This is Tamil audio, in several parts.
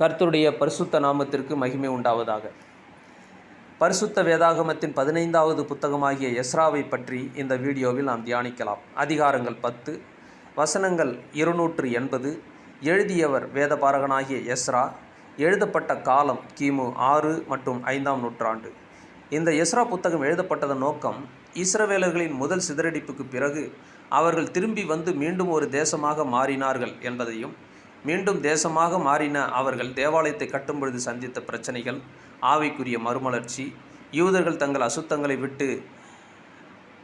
கர்த்தருடைய பரிசுத்த நாமத்திற்கு மகிமை உண்டாவதாக. பரிசுத்த வேதாகமத்தின் பதினைந்தாவது புத்தகமாகிய எஸ்ராவை பற்றி இந்த வீடியோவில் நாம் தியானிக்கலாம். அதிகாரங்கள் பத்து வசனங்கள் இருநூற்று எண்பது எழுதியவர் வேதபாரகனாகிய எஸ்ரா எழுதப்பட்ட காலம் கிமு ஆறு மற்றும் ஐந்தாம் நூற்றாண்டு. இந்த எஸ்ரா புத்தகம் எழுதப்பட்டதன் நோக்கம் இஸ்ரவேலர்களின் முதல் சிதறடிப்புக்கு பிறகு அவர்கள் திரும்பி வந்து மீண்டும் ஒரு தேசமாக மாறினார்கள் என்பதையும் மீண்டும் தேசமாக மாறின அவர்கள் தேவாலயத்தை கட்டும் பொழுது சந்தித்த பிரச்சனைகள் ஆவிக்குரிய மறுமலர்ச்சி யூதர்கள் தங்கள் அசுத்தங்களை விட்டு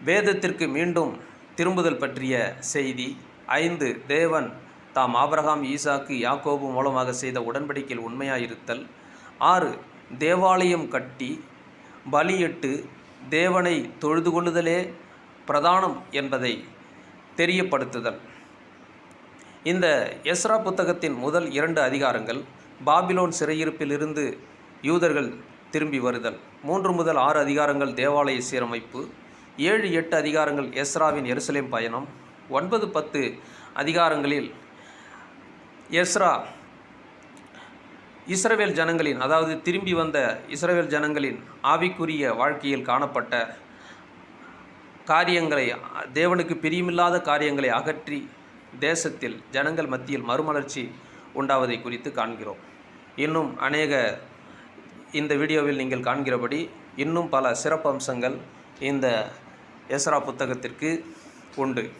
வேதத்திற்கு மீண்டும் திரும்புதல் பற்றிய செய்தி ஐந்து தேவன் தாம் ஆபிரகாம் ஈசாக்கு யாக்கோபு மூலமாக செய்த உடன்படிக்கையில் உண்மையாயிருத்தல். ஆறு தேவாலயம் கட்டி பலியிட்டு தேவனை தொழுது கொள்ளுதலே பிரதானம் என்பதை தெரியப்படுத்துதல். இந்த எஸ்ரா புத்தகத்தின் முதல் இரண்டு அதிகாரங்கள் பாபிலோன் சிறையிருப்பிலிருந்து யூதர்கள் திரும்பி வருதல். மூன்று முதல் ஆறு அதிகாரங்கள் தேவாலய சீரமைப்பு. ஏழு எட்டு அதிகாரங்கள் எஸ்ராவின் எருசலேம் பயணம். ஒன்பது பத்து அதிகாரங்களில் எஸ்ரா இஸ்ரவேல் ஜனங்களின் அதாவது திரும்பி வந்த இஸ்ரவேல் ஜனங்களின் ஆவிக்குரிய வாழ்க்கையில் காணப்பட்ட காரியங்களை தேவனுக்கு பிரியமில்லாத காரியங்களை அகற்றி தேசத்தில் ஜனங்கள் மத்தியில் மறுமலர்ச்சி உண்டாவதை குறித்து காண்கிறோம். இன்னும் அநேக இந்த வீடியோவில் நீங்கள் காண்கிறபடி இன்னும் பல சிறப்பம்சங்கள் இந்த எஸ்ரா புத்தகத்திற்கு உண்டு.